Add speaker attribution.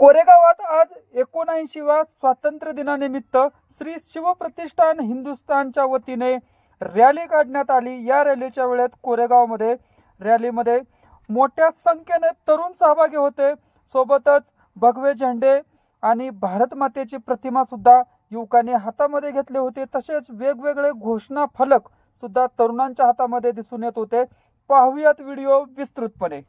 Speaker 1: कोरेगावात आज एकोणऐंशीव्या स्वातंत्र्य दिनानिमित्त श्री शिवप्रतिष्ठान हिंदुस्थानच्या वतीने रॅली काढण्यात आली. या रॅलीच्या वेळेत कोरेगावमध्ये रॅलीमध्ये मोठ्या संख्येने तरुण सहभागी होते. सोबतच भगवे झेंडे आणि भारत मातेची प्रतिमा सुद्धा युवकांनी हातामध्ये घेतले होते. तसेच वेगवेगळे घोषणा फलक सुद्धा तरुणांच्या हातामध्ये दिसून येत होते. पाहूयात व्हिडिओ विस्तृतपणे.